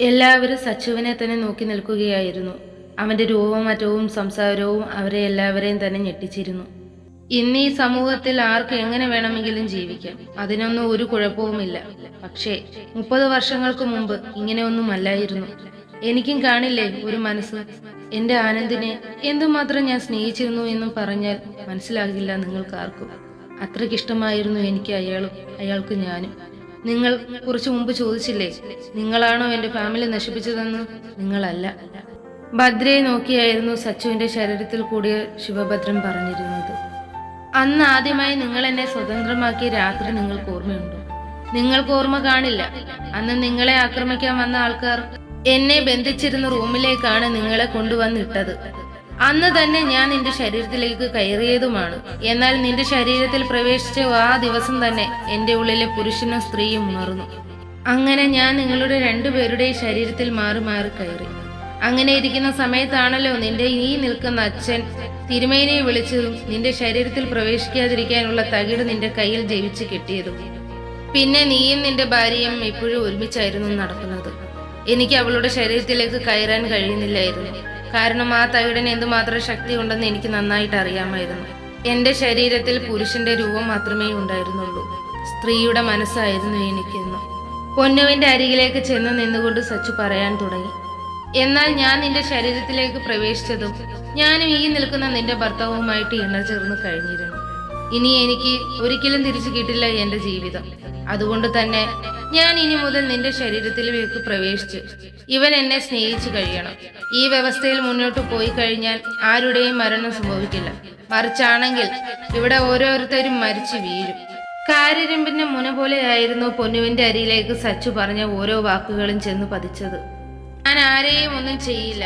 എല്ലാവരും സച്ചുവിനെ തന്നെ നോക്കി നിൽക്കുകയായിരുന്നു. അവന്റെ രൂപമാറ്റവും സംസാരവും അവരെ എല്ലാവരെയും തന്നെ ഞെട്ടിച്ചിരുന്നു. ഇന്ന് ഈ സമൂഹത്തിൽ ആർക്ക് എങ്ങനെ വേണമെങ്കിലും ജീവിക്കാം? അതിനൊന്നും ഒരു കുഴപ്പവുമില്ല. പക്ഷേ മുപ്പത് വർഷങ്ങൾക്ക് മുമ്പ് ഇങ്ങനെയൊന്നും അല്ലായിരുന്നു എനിക്കും കാണില്ലേ ഒരു മനസ്സ്. എന്റെ ആനന്ദിനെ എന്തുമാത്രം ഞാൻ സ്നേഹിച്ചിരുന്നു എന്നും പറഞ്ഞാൽ മനസ്സിലാകില്ല നിങ്ങൾക്കാർക്കും. അത്രയ്ക്കിഷ്ടമായിരുന്നു എനിക്ക് അയാളും അയാൾക്ക് ഞാനും. നിങ്ങൾ കുറച്ചു മുമ്പ് ചോദിച്ചില്ലേ നിങ്ങളാണോ എന്റെ ഫാമിലി നശിപ്പിച്ചതെന്ന്? നിങ്ങളല്ല. ഭദ്രയെ നോക്കിയായിരുന്നു സച്ചുവിന്റെ ശരീരത്തിൽ കൂടിയ ശിവഭദ്രൻ പറഞ്ഞിരുന്നത്. അന്ന് ആദ്യമായി നിങ്ങൾ എന്നെ സ്വതന്ത്രമാക്കിയ രാത്രി നിങ്ങൾക്ക് ഓർമ്മയുണ്ടോ? നിങ്ങൾക്ക് ഓർമ്മ കാണില്ല. അന്ന് നിങ്ങളെ ആക്രമിക്കാൻ വന്ന ആൾക്കാർ എന്നെ ബന്ധിച്ചിരുന്ന റൂമിലേക്കാണ് നിങ്ങളെ കൊണ്ടുവന്നിട്ടത്. അന്ന് തന്നെ ഞാൻ നിന്റെ ശരീരത്തിലേക്ക് കയറിയതുമാണ്. എന്നാൽ നിന്റെ ശരീരത്തിൽ പ്രവേശിച്ച ആ ദിവസം തന്നെ എന്റെ ഉള്ളിലെ പുരുഷനും സ്ത്രീയും ഉണർന്നു. അങ്ങനെ ഞാൻ നിങ്ങളുടെ രണ്ടുപേരുടെയും ശരീരത്തിൽ മാറി മാറി കയറി. അങ്ങനെ ഇരിക്കുന്ന സമയത്താണല്ലോ നിന്റെ ഈ നിൽക്കുന്ന അച്ഛൻ തിരുമേനിയെ വിളിച്ചതും നിന്റെ ശരീരത്തിൽ പ്രവേശിക്കാതിരിക്കാനുള്ള തകിട് നിന്റെ കയ്യിൽ ജയിച്ച് കിട്ടിയതും. പിന്നെ നീയും നിന്റെ ഭാര്യയും ഇപ്പോഴും ഒരുമിച്ചായിരുന്നു നടക്കുന്നത്. എനിക്ക് അവളുടെ ശരീരത്തിലേക്ക് കയറാൻ കഴിയുന്നില്ലായിരുന്നു. കാരണം ആ തകിടിന് എന്തുമാത്രം ശക്തി ഉണ്ടെന്ന് എനിക്ക് നന്നായിട്ട് അറിയാമായിരുന്നു. എന്റെ ശരീരത്തിൽ പുരുഷന്റെ രൂപം മാത്രമേ ഉണ്ടായിരുന്നുള്ളൂ. സ്ത്രീയുടെ മനസ്സായിരുന്നു എനിക്കെന്ന്. പൊന്നുവിന്റെ അരികിലേക്ക് ചെന്ന് നിന്നുകൊണ്ട് സച്ചു പറയാൻ തുടങ്ങി. എന്നാൽ ഞാൻ നിന്റെ ശരീരത്തിലേക്ക് പ്രവേശിച്ചതും ഞാനും ഈ നിൽക്കുന്ന നിന്റെ ഭർത്താവുമായിട്ട് ഇണചേർന്ന് കഴിഞ്ഞിരുന്നു. ഇനി എനിക്ക് ഒരിക്കലും തിരിച്ചു കിട്ടില്ല എന്റെ ജീവിതം. അതുകൊണ്ട് തന്നെ ഞാൻ ഇനി മുതൽ നിന്റെ ശരീരത്തിലേക്ക് പ്രവേശിച്ച് ഇവൻ എന്നെ സ്നേഹിച്ചു കഴിയണം. ഈ വ്യവസ്ഥയിൽ മുന്നോട്ട് പോയി കഴിഞ്ഞാൽ ആരുടെയും മരണം സംഭവിക്കില്ല. മറിച്ചാണെങ്കിൽ ഇവിടെ ഓരോരുത്തരും മരിച്ചു വീഴും. കാരിരമ്പിന്റെ മുന പോലെയായിരുന്നു പൊന്നുവിന്റെ അരിയിലേക്ക് സച്ചു പറഞ്ഞ ഓരോ വാക്കുകളും ചെന്ന് പതിച്ചത്. ഞാൻ ആരെയും ഒന്നും ചെയ്യില്ല.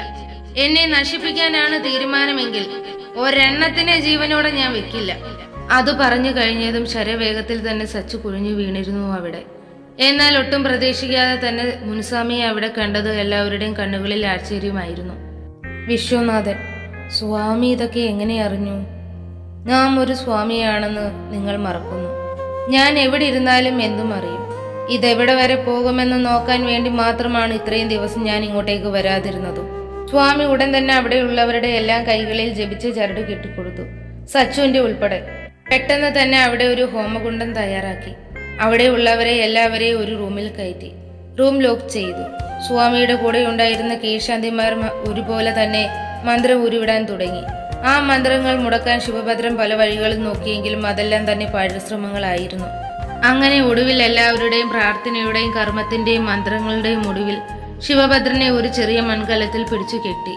എന്നെ നശിപ്പിക്കാനാണ് തീരുമാനമെങ്കിൽ ഒരെണ്ണത്തിന്റെ ജീവനോടെ ഞാൻ വെക്കില്ല. അത് പറഞ്ഞു കഴിഞ്ഞതും ശരവേഗത്തിൽ തന്നെ സച്ചു കുഴിഞ്ഞു വീണിരുന്നു അവിടെ. എന്നാൽ ഒട്ടും പ്രതീക്ഷിക്കാതെ തന്നെ മുനുസ്വാമിയെ അവിടെ കണ്ടത് എല്ലാവരുടെയും കണ്ണുകളിൽ ആശ്ചര്യമായിരുന്നു. വിശ്വനാഥൻ സ്വാമി ഇതൊക്കെ എങ്ങനെ അറിഞ്ഞു? നാം ഒരു സ്വാമിയാണെന്ന് നിങ്ങൾ മറക്കുന്നു. ഞാൻ എവിടെ ഇരുന്നാലും എന്തും അറിയും. ഇതെവിടെ വരെ പോകുമെന്ന് നോക്കാൻ വേണ്ടി മാത്രമാണ് ഇത്രയും ദിവസം ഞാൻ ഇങ്ങോട്ടേക്ക് വരാതിരുന്നതും. സ്വാമി ഉടൻ തന്നെ അവിടെയുള്ളവരുടെ എല്ലാം കൈകളിൽ ജപിച്ച് ചരട് കെട്ടിക്കൊടുത്തു. സച്ചുവിന്റെ ഉൾപ്പെടെ പെട്ടെന്ന് തന്നെ അവിടെ ഒരു ഹോമകുണ്ടം തയ്യാറാക്കി. അവിടെ ഉള്ളവരെ എല്ലാവരെയും ഒരു റൂമിൽ കയറ്റി. റൂം ലോക്ക് ചെയ്തു. സ്വാമിയുടെ കൂടെ ഉണ്ടായിരുന്ന കീഴ്ശാന്തിമാർ ഒരുപോലെ തന്നെ മന്ത്രം ഉരുവിടാൻ തുടങ്ങി. ആ മന്ത്രങ്ങൾ മുടക്കാൻ ശിവഭദ്രൻ പല വഴികളും നോക്കിയെങ്കിലും അതെല്ലാം തന്നെ പരിശ്രമങ്ങളായിരുന്നു അങ്ങനെ ഒടുവിൽ എല്ലാവരുടെയും പ്രാർത്ഥനയുടെയും കർമ്മത്തിന്റെയും മന്ത്രങ്ങളുടെയും ഒടുവിൽ ശിവഭദ്രനെ ഒരു ചെറിയ മൺകലത്തിൽ പിടിച്ചു കെട്ടി.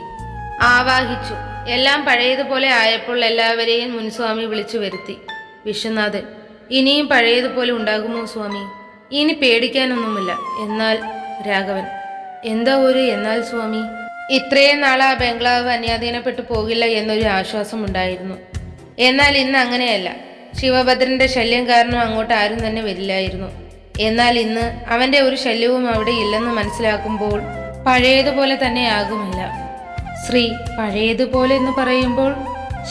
ആവാഹിച്ചു. എല്ലാം പഴയതുപോലെ ആയപ്പോൾ എല്ലാവരെയും മുൻസ്വാമി വിളിച്ചു വരുത്തി. വിശ്വനാഥൻ ഇനിയും പഴയതുപോലെ ഉണ്ടാകുമോ സ്വാമി? ഇനി പേടിക്കാനൊന്നുമില്ല. എന്നാൽ രാഘവൻ എന്താ ഒരു എന്നാൽ സ്വാമി? ഇത്രയും നാൾ ആ ബംഗ്ലാവ് അന്യാധീനപ്പെട്ടു പോകില്ല എന്നൊരു ആശ്വാസം ഉണ്ടായിരുന്നു എന്നാൽ ഇന്ന് അങ്ങനെയല്ല. ശിവഭദ്രന്റെ ശല്യം കാരണം അങ്ങോട്ട് ആരും തന്നെ വരില്ലായിരുന്നു. എന്നാൽ ഇന്ന് അവന്റെ ഒരു ശല്യവും അവിടെ ഇല്ലെന്ന് മനസ്സിലാക്കുമ്പോൾ പഴയതുപോലെ തന്നെ ആകുമല്ല. ശ്രീ പഴയതുപോലെ എന്ന് പറയുമ്പോൾ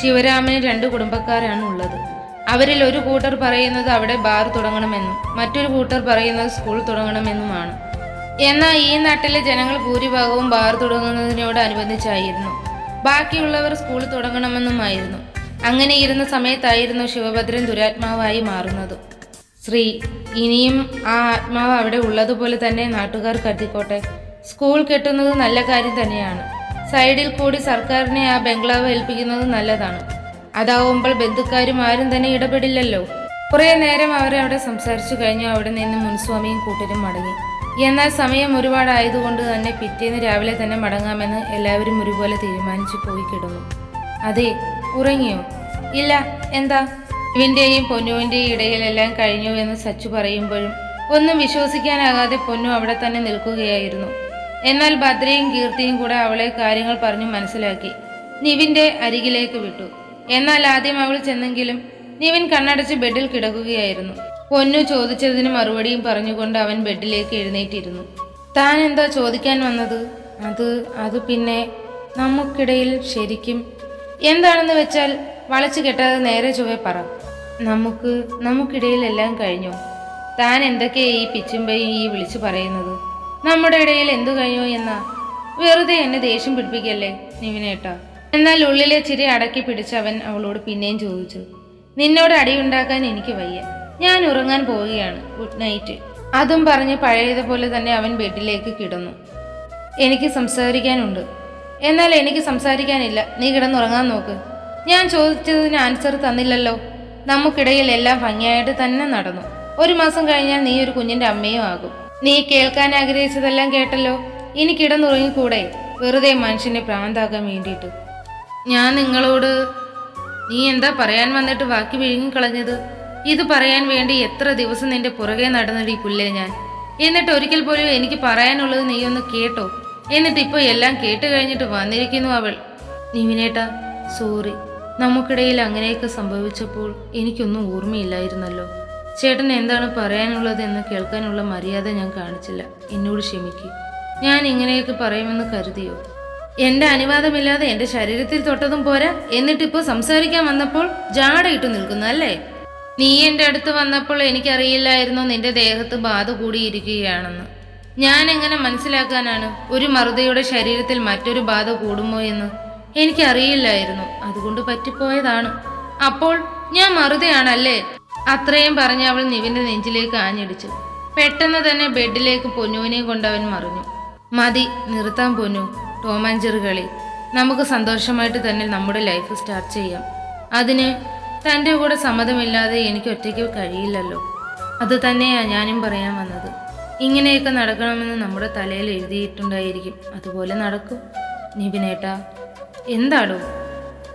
ശിവരാമന് രണ്ട് കുടുംബക്കാരാണ് ഉള്ളത്. അവരിൽ ഒരു കൂട്ടർ പറയുന്നത് അവിടെ ബാർ തുടങ്ങണമെന്നും മറ്റൊരു കൂട്ടർ പറയുന്നത് സ്കൂൾ തുടങ്ങണമെന്നുമാണ്. എന്നാൽ ഈ നാട്ടിലെ ജനങ്ങൾ ഭൂരിഭാഗവും ബാർ തുടങ്ങുന്നതിനോട് അനുബന്ധിച്ചായിരുന്നു ബാക്കിയുള്ളവർ സ്കൂൾ തുടങ്ങണമെന്നുമായിരുന്നു. അങ്ങനെ ഇരുന്ന സമയത്തായിരുന്നു ശിവഭദ്രൻ ദുരാത്മാവായി മാറുന്നത്. ശ്രീ ഇനിയും ആ ആത്മാവ് അവിടെ ഉള്ളതുപോലെ തന്നെ നാട്ടുകാർ കരുതിക്കോട്ടെ. സ്കൂൾ കെട്ടുന്നത് നല്ല കാര്യം തന്നെയാണ്. സൈഡിൽ കൂടി സർക്കാരിനെ ആ ബംഗ്ലാവ് ഏൽപ്പിക്കുന്നത് നല്ലതാണ്. അതാവുമ്പോൾ ബന്ധുക്കാരും ആരും തന്നെ ഇടപെടില്ലല്ലോ. കുറേ നേരം അവരെ അവിടെ സംസാരിച്ചു കഴിഞ്ഞു അവിടെ നിന്ന് മുൻസ്വാമിയും കൂട്ടരും മടങ്ങി. എന്നാൽ സമയം ഒരുപാടായതുകൊണ്ട് തന്നെ പിറ്റേന്ന് രാവിലെ തന്നെ മടങ്ങാമെന്ന് എല്ലാവരും ഒരുപോലെ തീരുമാനിച്ചു പോയി കിടന്നു. അതെ ഉറങ്ങിയോ? ഇല്ല എന്താ? ഇവന്റെയും പൊന്നുവിന്റെയും ഇടയിലെല്ലാം കഴിഞ്ഞു എന്ന് സച്ചു പറയുമ്പോഴും ഒന്നും വിശ്വസിക്കാനാകാതെ പൊന്നു അവിടെ തന്നെ നിൽക്കുകയായിരുന്നു. എന്നാൽ ഭദ്രയും കീർത്തിയും കൂടെ അവളെ കാര്യങ്ങൾ പറഞ്ഞു മനസ്സിലാക്കി. നിവിന്റെ അരികിലേക്ക് വിട്ടു. എന്നാൽ ആദ്യം അവൾ ചെന്നെങ്കിലും നിവിൻ കണ്ണടച്ച് ബെഡിൽ കിടക്കുകയായിരുന്നു. പൊന്നു ചോദിച്ചതിന് മറുപടിയും പറഞ്ഞുകൊണ്ട് അവൻ ബെഡിലേക്ക് എഴുന്നേറ്റിരുന്നു. താൻ എന്താ ചോദിക്കാൻ വന്നത്? അത് അത് പിന്നെ നമുക്കിടയിൽ ശരിക്കും എന്താണെന്ന് വെച്ചാൽ വളച്ചു കെട്ടാതെ നേരെ ചൊവ്വെ പറ. നമുക്ക് നമുക്കിടയിൽ എല്ലാം കഴിഞ്ഞു? താൻ എന്തൊക്കെയാ ഈ പിച്ചുമ്പയും ഈ വിളിച്ചു പറയുന്നത്? നമ്മുടെ ഇടയിൽ എന്തു കഴിയോ എന്ന? വെറുതെ എന്നെ ദേഷ്യം പിടിപ്പിക്കല്ലേ നിവിനേട്ടാ? എന്നാൽ ഉള്ളിലെ ചിരി അടക്കി പിടിച്ച് അവൻ അവളോട് പിന്നെയും ചോദിച്ചു നിന്നോട് അടിയുണ്ടാക്കാൻ എനിക്ക് വയ്യ. ഞാൻ ഉറങ്ങാൻ പോവുകയാണ് ഗുഡ് നൈറ്റ്. അതും പറഞ്ഞ് പഴയതുപോലെ തന്നെ അവൻ ബെഡിലേക്ക് കിടന്നു. എനിക്ക് സംസാരിക്കാനുണ്ട്. എന്നാൽ എനിക്ക് സംസാരിക്കാനില്ല. നീ കിടന്നുറങ്ങാൻ നോക്ക്. ഞാൻ ചോദിച്ചതിന് ആൻസർ തന്നില്ലല്ലോ. നമുക്കിടയിൽ എല്ലാം ഭംഗിയായിട്ട് തന്നെ നടന്നു. ഒരു മാസം കഴിഞ്ഞാൽ നീ ഒരു കുഞ്ഞിന്റെ അമ്മയും ആകും. നീ കേൾക്കാൻ ആഗ്രഹിച്ചതെല്ലാം കേട്ടല്ലോ. ഇനി കിടന്നുറങ്ങിക്കൂടെ? വെറുതെ മനുഷ്യനെ പ്രാന്താക്കാൻ വേണ്ടിയിട്ട്. ഞാൻ നിങ്ങളോട് നീ എന്താ പറയാൻ വന്നിട്ട് ബാക്കി വിഴുങ്ങിക്കളഞ്ഞത്? ഇത് പറയാൻ വേണ്ടി എത്ര ദിവസം നിന്റെ പുറകെ നടന്നിടി പുല്ലേ ഞാൻ? എന്നിട്ട് ഒരിക്കൽ പോലും എനിക്ക് പറയാനുള്ളത് നീ ഒന്ന് കേട്ടോ. എന്നിട്ട് ഇപ്പോൾ എല്ലാം കേട്ട് കഴിഞ്ഞിട്ട് വന്നിരിക്കുന്നു അവൾ. നിവിനേട്ടാ സോറി നമുക്കിടയിൽ അങ്ങനെയൊക്കെ സംഭവിച്ചപ്പോൾ എനിക്കൊന്നും ഓർമ്മയില്ലായിരുന്നല്ലോ. ചേട്ടൻ എന്താണ് പറയാനുള്ളത് എന്ന് കേൾക്കാനുള്ള മര്യാദ ഞാൻ കാണിച്ചില്ല. എന്നോട് ക്ഷമിക്കൂ. ഞാൻ ഇങ്ങനെയൊക്കെ പറയുമെന്ന് കരുതിയോ? എന്റെ അനുവാദമില്ലാതെ എന്റെ ശരീരത്തിൽ തൊട്ടതും പോരാ? എന്നിട്ടിപ്പോ സംസാരിക്കാൻ വന്നപ്പോൾ ജാടയിട്ട് നിൽക്കുന്നു അല്ലേ? നീ എന്റെ അടുത്ത് വന്നപ്പോൾ എനിക്കറിയില്ലായിരുന്നു നിന്റെ ദേഹത്ത് ബാധ കൂടിയിരിക്കുകയാണെന്ന്. ഞാൻ എങ്ങനെ മനസ്സിലാക്കാനാണ് ഒരു മറുതയുടെ ശരീരത്തിൽ മറ്റൊരു ബാധ കൂടുമോ എന്ന്? എനിക്കറിയില്ലായിരുന്നു. അതുകൊണ്ട് പറ്റിപ്പോയതാണ്. അപ്പോൾ ഞാൻ മറുതയാണല്ലേ? അത്രയും പറഞ്ഞ് അവൾ നിവിന്റെ നെഞ്ചിലേക്ക് ആഞ്ഞടിച്ചു. പെട്ടെന്ന് തന്നെ ബെഡിലേക്ക് പൊന്നുവിനെ കൊണ്ട് അവൻ മറിഞ്ഞു. മതി നിർത്താൻ പൊന്നു. ടോമാഞ്ചെറി കളി. നമുക്ക് സന്തോഷമായിട്ട് തന്നെ നമ്മുടെ ലൈഫ് സ്റ്റാർട്ട് ചെയ്യാം. അതിന് തന്റെ കൂടെ സമ്മതമില്ലാതെ എനിക്ക് ഒറ്റയ്ക്ക് കഴിയില്ലല്ലോ. അത് തന്നെയാണ് ഞാനും പറയാൻ വന്നത്. ഇങ്ങനെയൊക്കെ നടക്കണമെന്ന് നമ്മുടെ തലയിൽ എഴുതിയിട്ടുണ്ടായിരിക്കും. അതുപോലെ നടക്കും. നിബിനേട്ടാ എന്താടോ?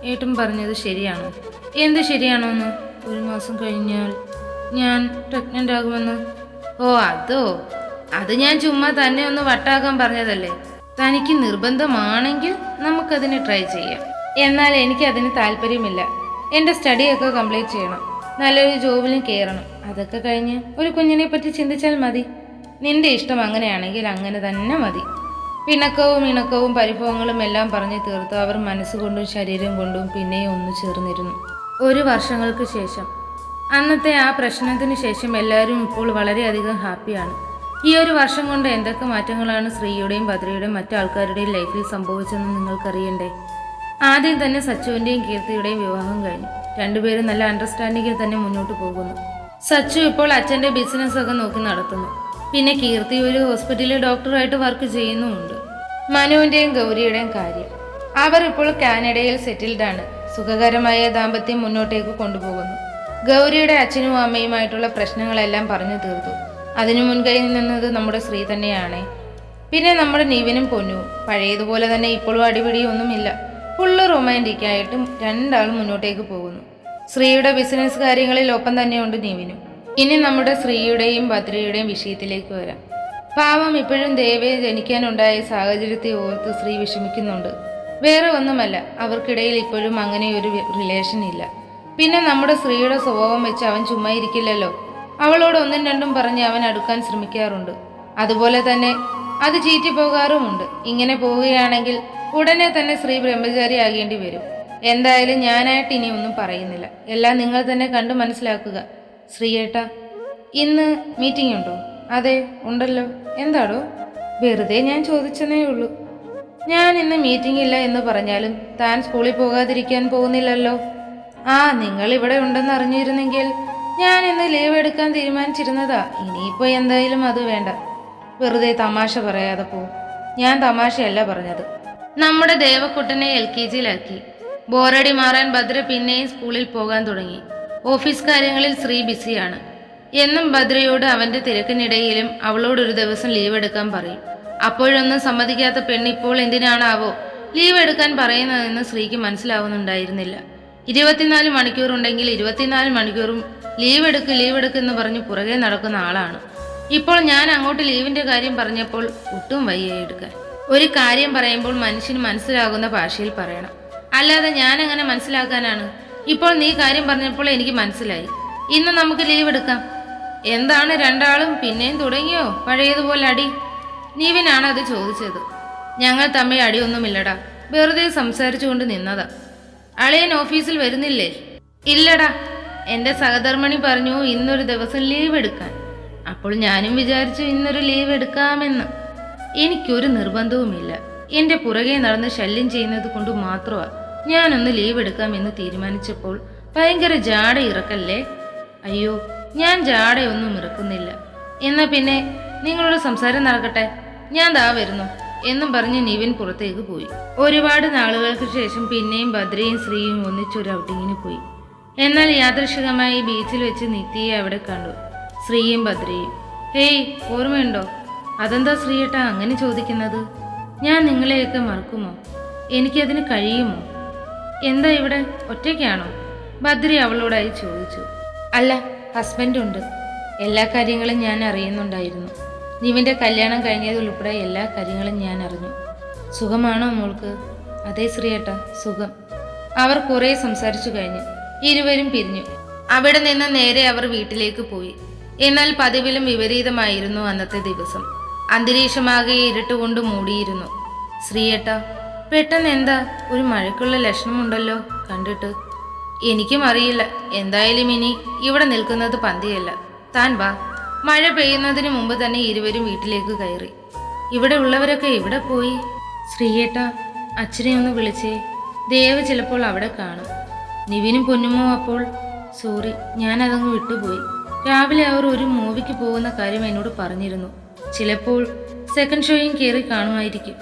ഏട്ടൻ പറഞ്ഞത് ശരിയാണോ? എന്ത് ശരിയാണോന്ന്? ഒരു മാസം കഴിഞ്ഞാൽ ഞാൻ പ്രഗ്നന്റ് ആകുമെന്ന്. ഓ അതോ? അത് ഞാൻ ചുമ്മാ തന്നെ ഒന്ന് വട്ടാക്കാൻ പറഞ്ഞതല്ലേ? തനിക്ക് നിർബന്ധമാണെങ്കിൽ നമുക്കതിന് ട്രൈ ചെയ്യാം. എന്നാൽ എനിക്കതിന് താല്പര്യമില്ല. എന്റെ സ്റ്റഡിയൊക്കെ കംപ്ലീറ്റ് ചെയ്യണം. നല്ലൊരു ജോബിലും കയറണം അതൊക്കെ കഴിഞ്ഞ് ഒരു കുഞ്ഞിനെ പറ്റി ചിന്തിച്ചാൽ മതി. നിന്റെ ഇഷ്ടം അങ്ങനെയാണെങ്കിൽ അങ്ങനെ തന്നെ മതി. പിണക്കവും ഇണക്കവും പരിഭവങ്ങളും എല്ലാം പറഞ്ഞു തീർത്ത് അവർ മനസ്സുകൊണ്ടും ശരീരം കൊണ്ടും പിന്നെയും ഒന്നു ചേർന്നിരുന്നു. ഒരു വർഷങ്ങൾക്ക് ശേഷം. അന്നത്തെ ആ പ്രശ്നത്തിന് ശേഷം എല്ലാവരും ഇപ്പോൾ വളരെയധികം ഹാപ്പിയാണ്. ഈ ഒരു വർഷം കൊണ്ട് എന്തൊക്കെ മാറ്റങ്ങളാണ് ശ്രീയുടെയും ഭദ്രയുടെയും മറ്റു ആൾക്കാരുടെയും ലൈഫിൽ സംഭവിച്ചതെന്ന് നിങ്ങൾക്കറിയണ്ടേ? ആദ്യം തന്നെ സച്ചുവിന്റെയും കീർത്തിയുടെയും വിവാഹം കഴിഞ്ഞു. രണ്ടുപേരും നല്ല അണ്ടർസ്റ്റാൻഡിങ്ങിൽ തന്നെ മുന്നോട്ട് പോകുന്നു. സച്ചു ഇപ്പോൾ അച്ഛന്റെ ബിസിനസ്സൊക്കെ നോക്കി നടത്തുന്നു. പിന്നെ കീർത്തി ഒരു ഹോസ്പിറ്റലിൽ ഡോക്ടറായിട്ട് വർക്ക് ചെയ്യുന്നുമുണ്ട്. മനുവിന്റെയും ഗൗരിയുടെയും കാര്യം. അവർ ഇപ്പോൾ കാനഡയിൽ സെറ്റിൽഡാണ് സുഖകരമായ ദാമ്പത്യം മുന്നോട്ടേക്ക് കൊണ്ടുപോകുന്നു. ഗൗരിയുടെ അച്ഛനും അമ്മയുമായിട്ടുള്ള പ്രശ്നങ്ങളെല്ലാം പറഞ്ഞു തീർത്തു. അതിനു മുൻകൈ നിന്നത് നമ്മുടെ ശ്രീ തന്നെയാണ്. പിന്നെ നമ്മുടെ നീവിനും പൊന്നു. പഴയതുപോലെ തന്നെ ഇപ്പോഴും അടിപിടിയൊന്നുമില്ല. ഫുള്ള് റൊമാന്റിക് ആയിട്ടും രണ്ടാളും മുന്നോട്ടേക്ക് പോകുന്നു. ശ്രീയുടെ ബിസിനസ് കാര്യങ്ങളിൽ ഒപ്പം തന്നെയുണ്ട് നീവിനും. ഇനി നമ്മുടെ ശ്രീയുടെയും ഭദ്രയുടെയും വിഷയത്തിലേക്ക് വരാം. പാവം ഇപ്പോഴും ദേവയെ ജനിക്കാനുണ്ടായ സാഹചര്യത്തെ ഓർത്ത് ശ്രീ വിഷമിക്കുന്നുണ്ട്. വേറെ ഒന്നുമല്ല അവർക്കിടയിൽ ഇപ്പോഴും അങ്ങനെ ഒരു റിലേഷൻ ഇല്ല. പിന്നെ നമ്മുടെ സ്ത്രീയുടെ സ്വഭാവം വെച്ച് അവൻ ചുമ്മാ ഇരിക്കില്ലല്ലോ. അവളോട് ഒന്നും രണ്ടും പറഞ്ഞ് അവൻ അടുക്കാൻ ശ്രമിക്കാറുണ്ട്. അതുപോലെ തന്നെ അത് ചീറ്റി പോകാറുമുണ്ട്. ഇങ്ങനെ പോവുകയാണെങ്കിൽ ഉടനെ തന്നെ സ്ത്രീ ബ്രഹ്മചാരി ആകേണ്ടി വരും. എന്തായാലും ഞാനായിട്ട് ഇനി ഒന്നും പറയുന്നില്ല. എല്ലാം നിങ്ങൾ തന്നെ കണ്ടു മനസ്സിലാക്കുക. ശ്രീയേട്ട ഇന്ന് മീറ്റിംഗ് ഉണ്ടോ? അതെ ഉണ്ടല്ലോ. എന്താടോ? വെറുതെ ഞാൻ ചോദിച്ചതേ ഉള്ളൂ. ഞാൻ ഇന്ന് മീറ്റിംഗ് ഇല്ല എന്ന് പറഞ്ഞാലും താൻ സ്കൂളിൽ പോകാതിരിക്കാൻ പോകുന്നില്ലല്ലോ. ആ നിങ്ങൾ ഇവിടെ ഉണ്ടെന്ന് അറിഞ്ഞിരുന്നെങ്കിൽ ഞാൻ ഇന്ന് ലീവ് എടുക്കാൻ തീരുമാനിച്ചിരുന്നതാ. ഇനിയിപ്പോ എന്തായാലും അത് വേണ്ട. വെറുതെ തമാശ പറയാതെ പോ. ഞാൻ തമാശയല്ല പറഞ്ഞത്. നമ്മുടെ ദേവക്കുട്ടനെ എൽ കെ ജിയിലാക്കി. ബോറടി മാറാൻ ഭദ്ര പിന്നെയും സ്കൂളിൽ പോകാൻ തുടങ്ങി. ഓഫീസ് കാര്യങ്ങളിൽ ശ്രീ ബിസിയാണ്. എന്നും ഭദ്രയോട് അവന്റെ തിരക്കിനിടയിലും അവളോട് ഒരു ദിവസം ലീവ് എടുക്കാൻ പറയും. അപ്പോഴൊന്നും സമ്മതിക്കാത്ത പെണ്ണിപ്പോൾ എന്തിനാണാവോ? ലീവ് എടുക്കാൻ പറയുന്നതെന്ന് സ്ത്രീക്ക് മനസ്സിലാവുന്നുണ്ടായിരുന്നില്ല. ഇരുപത്തിനാല് മണിക്കൂറുണ്ടെങ്കിൽ ഇരുപത്തിനാല് മണിക്കൂറും ലീവ് എടുക്ക് ലീവ് എടുക്ക് എന്ന് പറഞ്ഞ് പുറകെ നടക്കുന്ന ആളാണ്. ഇപ്പോൾ ഞാൻ അങ്ങോട്ട് ലീവിന്റെ കാര്യം പറഞ്ഞപ്പോൾ ഒട്ടും വയ്യ എടുക്കാൻ. ഒരു കാര്യം പറയുമ്പോൾ മനുഷ്യന് മനസ്സിലാകുന്ന ഭാഷയിൽ പറയണം. അല്ലാതെ ഞാൻ അങ്ങനെ മനസ്സിലാക്കാനാണ്? ഇപ്പോൾ നീ കാര്യം പറഞ്ഞപ്പോൾ എനിക്ക് മനസ്സിലായി. ഇന്ന് നമുക്ക് ലീവ് എടുക്കാം. എന്താണ് രണ്ടാളും പിന്നെയും തുടങ്ങിയോ? പഴയതുപോലെ അടി. നീവിനാണ് അത് ചോദിച്ചത്. ഞങ്ങൾ തമ്മിൽ അടിയൊന്നുമില്ലടാ. വെറുതെ സംസാരിച്ചുകൊണ്ട് നിന്നതാ. അളിയൻ ഓഫീസിൽ വരുന്നില്ലേ? ഇല്ലടാ. എന്റെ സഹധർമ്മണി പറഞ്ഞു ഇന്നൊരു ദിവസം ലീവ് എടുക്കാൻ. അപ്പോൾ ഞാനും വിചാരിച്ചു ഇന്നൊരു ലീവ് എടുക്കാമെന്ന്. എനിക്കൊരു നിർബന്ധവുമില്ല. എന്റെ പുറകെ നടന്ന് ശല്യം ചെയ്യുന്നത് കൊണ്ട് മാത്രമാ ഞാനൊന്ന് ലീവ് എടുക്കാമെന്ന് തീരുമാനിച്ചപ്പോൾ ഭയങ്കര ജാട ഇറക്കല്ലേ? അയ്യോ ഞാൻ ജാടയൊന്നും ഇറക്കുന്നില്ല. എന്നാ പിന്നെ നിങ്ങളുടെ സംസാരം നടക്കട്ടെ. ഞാൻ ദാ വരുന്നു. എന്നും പറഞ്ഞ് നിവിൻ പുറത്തേക്ക് പോയി. ഒരുപാട് നാളുകൾക്ക് ശേഷം പിന്നെയും ഭദ്രയും ശ്രീയും ഒന്നിച്ചൊരു ഔട്ടിങ്ങിന് പോയി. എന്നാൽ യാദൃശികമായി ബീച്ചിൽ വെച്ച് നിത്യയെ അവിടെ കണ്ടു. ശ്രീയും ഭദ്രയും. ഹേയ് ഓർമ്മയുണ്ടോ? അതെന്താ ശ്രീയേട്ടാ അങ്ങനെ ചോദിക്കുന്നത്? ഞാൻ നിങ്ങളെയൊക്കെ മറക്കുമോ? എനിക്കതിന് കഴിയുമോ? എന്താ ഇവിടെ? ഒറ്റയ്ക്കാണോ? ഭദ്രി അവളോടായി ചോദിച്ചു. അല്ല ഹസ്ബൻഡുണ്ട് എല്ലാ കാര്യങ്ങളും ഞാൻ അറിയുന്നുണ്ടായിരുന്നു. നിവിന്റെ കല്യാണം കഴിഞ്ഞതുൾപ്പെടെ എല്ലാ കാര്യങ്ങളും ഞാൻ അറിഞ്ഞു. സുഖമാണോ മോൾക്ക്? അതെ ശ്രീയേട്ട സുഖം. അവർ കുറെ സംസാരിച്ചു കഴിഞ്ഞു. ഇരുവരും പിരിഞ്ഞു. അവിടെ നിന്ന് നേരെ അവർ വീട്ടിലേക്ക് പോയി. എന്നാൽ പതിവിലും വിപരീതമായിരുന്നു അന്നത്തെ ദിവസം. അന്തരീക്ഷമാകെ ഇരുട്ടുകൊണ്ട് മൂടിയിരുന്നു. ശ്രീയേട്ട പെട്ടെന്ന് എന്താ? ഒരു മഴയ്ക്കുള്ള ലക്ഷണമുണ്ടല്ലോ കണ്ടിട്ട്. എനിക്കും അറിയില്ല. എന്തായാലും ഇനി ഇവിടെ നിൽക്കുന്നത് പന്തിയല്ല. താൻ വാ. മഴ പെയ്യുന്നതിന് മുമ്പ് തന്നെ ഇരുവരും വീട്ടിലേക്ക് കയറി. ഇവിടെ ഉള്ളവരൊക്കെ ഇവിടെ പോയി? ശ്രീയേട്ട അച്ഛനെ ഒന്ന് വിളിച്ചേ. ദേവ് ചിലപ്പോൾ അവിടെ കാണും. നിവിനും പൊന്നുമോ അപ്പോൾ? സോറി ഞാനതങ്ങ് വിട്ടുപോയി. രാവിലെ അവർ ഒരു മൂവിക്ക് പോകുന്ന കാര്യം എന്നോട് പറഞ്ഞിരുന്നു. ചിലപ്പോൾ സെക്കൻഡ് ഷോയും കയറി കാണുമായിരിക്കും.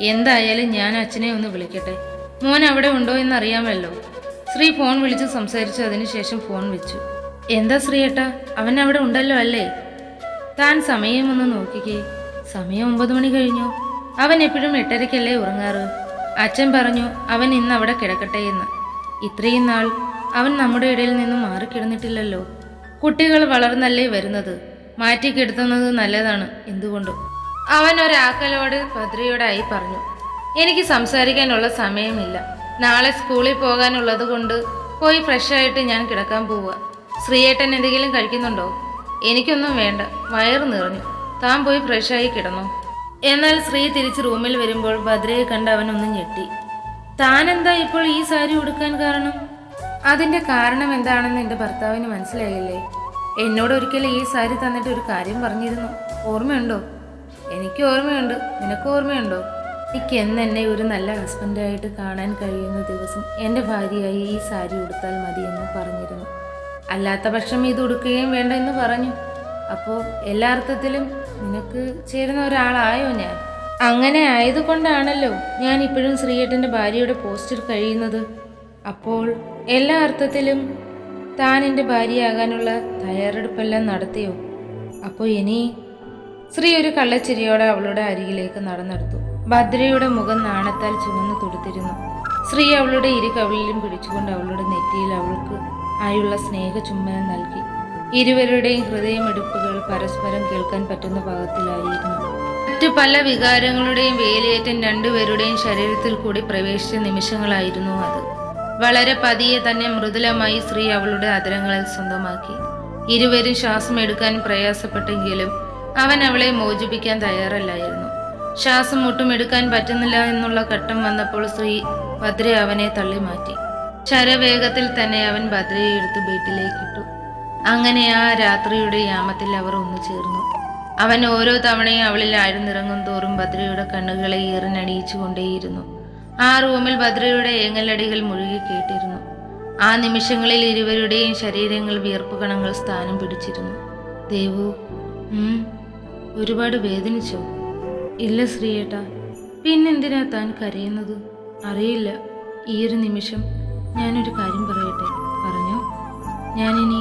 എന്തായാലും ഞാൻ അച്ഛനെ ഒന്ന് വിളിക്കട്ടെ. മോൻ അവിടെ ഉണ്ടോ എന്നറിയാമല്ലോ. ശ്രീ ഫോൺ വിളിച്ച് സംസാരിച്ചു അതിനുശേഷം ഫോൺ വെച്ചു. എന്താ ശ്രീയേട്ടാ അവൻ അവിടെ ഉണ്ടല്ലോ അല്ലേ? താൻ സമയം ഒന്ന് നോക്കിക്കേ. സമയം ഒമ്പത് മണി കഴിഞ്ഞു. അവൻ എപ്പോഴും എട്ടരയ്ക്കല്ലേ ഉറങ്ങാറ്? അച്ഛൻ പറഞ്ഞു അവൻ ഇന്ന് അവിടെ കിടക്കട്ടെ എന്ന്. ഇത്രയും നാൾ അവൻ നമ്മുടെ ഇടയിൽ നിന്നും മാറിക്കിടന്നിട്ടില്ലല്ലോ. കുട്ടികൾ വളർന്നല്ലേ വരുന്നത്? മാറ്റി കിടത്തുന്നത് നല്ലതാണ് എന്തുകൊണ്ടും? അവൻ ഒരാക്കലോട് ഭദ്രയോടായി പറഞ്ഞു എനിക്ക് സംസാരിക്കാനുള്ള സമയമില്ല. നാളെ സ്കൂളിൽ പോകാനുള്ളത് കൊണ്ട് പോയി ഫ്രഷായിട്ട് ഞാൻ കിടക്കാൻ പോവുക. ശ്രീയേട്ടൻ എന്തെങ്കിലും കഴിക്കുന്നുണ്ടോ? എനിക്കൊന്നും വേണ്ട. വയറ് നിറഞ്ഞു. താൻ പോയി ഫ്രഷായി കിടന്നു. എന്നാൽ ശ്രീ തിരിച്ച് റൂമിൽ വരുമ്പോൾ ഭദ്രയെ കണ്ട് അവനൊന്നും ഞെട്ടി. താനെന്താ ഇപ്പോൾ ഈ സാരി ഉടുക്കാൻ കാരണം? അതിന്റെ കാരണം എന്താണെന്ന് എന്റെ ഭർത്താവിന് മനസ്സിലായില്ലേ? എന്നോട് ഒരിക്കൽ ഈ സാരി തന്നിട്ട് ഒരു കാര്യം പറഞ്ഞിരുന്നു. ഓർമ്മയുണ്ടോ? എനിക്ക് ഓർമ്മയുണ്ട്. നിനക്ക് ഓർമ്മയുണ്ടോ? എനിക്ക് എന്നെ ഒരു നല്ല ഹസ്ബൻഡായിട്ട് കാണാൻ കഴിയുന്ന ദിവസം എന്റെ ഭാര്യയായി ഈ സാരി ഉടുത്താൽ മതിയെന്ന് പറഞ്ഞിരുന്നു. അല്ലാത്ത പക്ഷം ഇത് ഉടുക്കുകയും വേണ്ട എന്ന് പറഞ്ഞു. അപ്പോൾ എല്ലാ അർത്ഥത്തിലും നിനക്ക് ചേരുന്ന ഒരാളായോ ഞാൻ? അങ്ങനെ ആയതുകൊണ്ടാണല്ലോ ഞാൻ ഇപ്പോഴും ശ്രീയേട്ടന്റെ ഭാര്യയുടെ പോസ്റ്റിൽ കഴിയുന്നത്. അപ്പോൾ എല്ലാ അർത്ഥത്തിലും താൻ എന്റെ ഭാര്യയാകാനുള്ള തയ്യാറെടുപ്പെല്ലാം നടത്തിയോ? അപ്പോൾ ഇനി ശ്രീ ഒരു കള്ളച്ചിരിയോടെ അവളുടെ അരികിലേക്ക് നടന്നെടുത്തു. ഭദ്രയുടെ മുഖം നാണത്താൽ ചുവന്നു തുടുത്തിരുന്നു. ശ്രീ അവളുടെ ഇരു കവിളിലും പിടിച്ചുകൊണ്ട് അവളുടെ നെറ്റിയിൽ അവൾക്ക് ആയുള്ള സ്നേഹ ചുമ്മനം നൽകി. ഇരുവരുടെയും ഹൃദയമെടുപ്പുകൾ പരസ്പരം കേൾക്കാൻ പറ്റുന്ന ഭാഗത്തിലായിരുന്നു. മറ്റു പല വികാരങ്ങളുടെയും വേലിയേറ്റം രണ്ടുപേരുടെയും ശരീരത്തിൽ കൂടി പ്രവേശിച്ച നിമിഷങ്ങളായിരുന്നു അത്. വളരെ പതിയെ തന്നെ മൃദുലമായി സ്ത്രീ അവളുടെ അതരങ്ങളിൽ സ്വന്തമാക്കി. ഇരുവരും ശ്വാസം എടുക്കാൻ പ്രയാസപ്പെട്ടെങ്കിലും അവൻ അവളെ മോചിപ്പിക്കാൻ തയ്യാറല്ലായിരുന്നു. ശ്വാസം ഒട്ടും എടുക്കാൻ പറ്റുന്നില്ല എന്നുള്ള ഘട്ടം വന്നപ്പോൾ സ്ത്രീ ഭദ്ര അവനെ തള്ളി മാറ്റി ശരവേഗത്തിൽ തന്നെ അവൻ ഭദ്രയെ എടുത്ത് വീട്ടിലേക്കിട്ടു അങ്ങനെ ആ രാത്രിയുടെ യാമത്തിൽ അവർ ഒന്നു ചേർന്നു. അവൻ ഓരോ തവണയും അവളിൽ ആഴ്ന്നിറങ്ങും തോറും ഭദ്രയുടെ കണ്ണുകളെ ഏറിനണിയിച്ചു കൊണ്ടേയിരുന്നു. ആ റൂമിൽ ഭദ്രയുടെ ഏങ്ങലടികൾ മുഴുകി കേട്ടിരുന്നു. ആ നിമിഷങ്ങളിൽ ഇരുവരുടെയും ശരീരങ്ങൾ വിയർപ്പ് കണങ്ങൾ സ്ഥാനം പിടിച്ചിരുന്നു. ദേവു ഒരുപാട് വേദനിച്ചോ? ഇല്ല ശ്രീയേട്ട. പിന്നെന്തിനാ താൻ കരയുന്നത്? അറിയില്ല. ഈ ഒരു നിമിഷം ഞാനൊരു കാര്യം പറയട്ടെ? പറഞ്ഞു? ഞാനിനി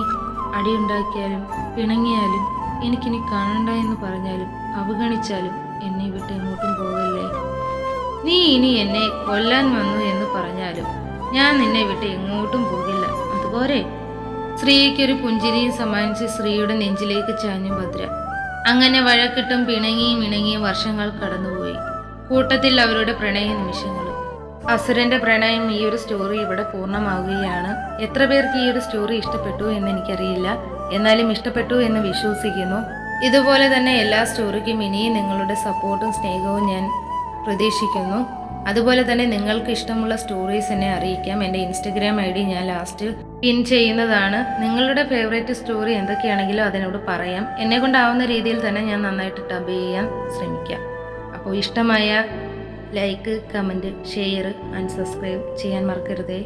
അടിയുണ്ടാക്കിയാലും പിണങ്ങിയാലും എനിക്കിനി കാണണ്ട എന്ന് പറഞ്ഞാലും അവഗണിച്ചാലും എന്നെ വിട്ട് എങ്ങോട്ടും പോകല്ലേ? നീ ഇനി എന്നെ കൊല്ലാൻ വന്നു എന്ന് പറഞ്ഞാലും ഞാൻ നിന്നെ വിട്ട് എങ്ങോട്ടും പോകില്ല. അതുപോലെ സ്ത്രീക്കൊരു പുഞ്ചിരിയും സമ്മാനിച്ച് സ്ത്രീയുടെ നെഞ്ചിലേക്ക് ചാഞ്ഞു ഭദ്ര അങ്ങനെ വഴക്കിട്ടും പിണങ്ങിയും ഇണങ്ങിയും വർഷങ്ങൾ കടന്നുപോയി. കൂട്ടത്തിൽ അവരുടെ പ്രണയ നിമിഷങ്ങളും അസുരന്റെ പ്രണയം ഈ ഒരു സ്റ്റോറി ഇവിടെ പൂർണമാവുകയാണ്. എത്ര പേർക്ക് ഈ ഒരു സ്റ്റോറി ഇഷ്ടപ്പെട്ടു എന്ന് എനിക്കറിയില്ല. എന്നാലും ഇഷ്ടപ്പെട്ടു എന്ന് വിശ്വസിക്കുന്നു. ഇതുപോലെ തന്നെ എല്ലാ സ്റ്റോറിക്കും ഇനിയും നിങ്ങളുടെ സപ്പോർട്ടും സ്നേഹവും ഞാൻ പ്രതീക്ഷിക്കുന്നു. അതുപോലെ തന്നെ നിങ്ങൾക്ക് ഇഷ്ടമുള്ള സ്റ്റോറീസ് എന്നെ അറിയിക്കാം. എന്റെ ഇൻസ്റ്റഗ്രാം ഐ ഡി ഞാൻ ലാസ്റ്റ് പിൻ ചെയ്യുന്നതാണ്. നിങ്ങളുടെ ഫേവറേറ്റ് സ്റ്റോറി എന്തൊക്കെയാണെങ്കിലും അതിനോട് പറയാം. എന്നെ കൊണ്ടാവുന്ന രീതിയിൽ തന്നെ ഞാൻ നന്നായിട്ട് ടബ് ചെയ്യാൻ ശ്രമിക്കാം. അപ്പോൾ ഇഷ്ടമായ like comment share and subscribe ചെയ്യാൻ മറക്കരുതേ.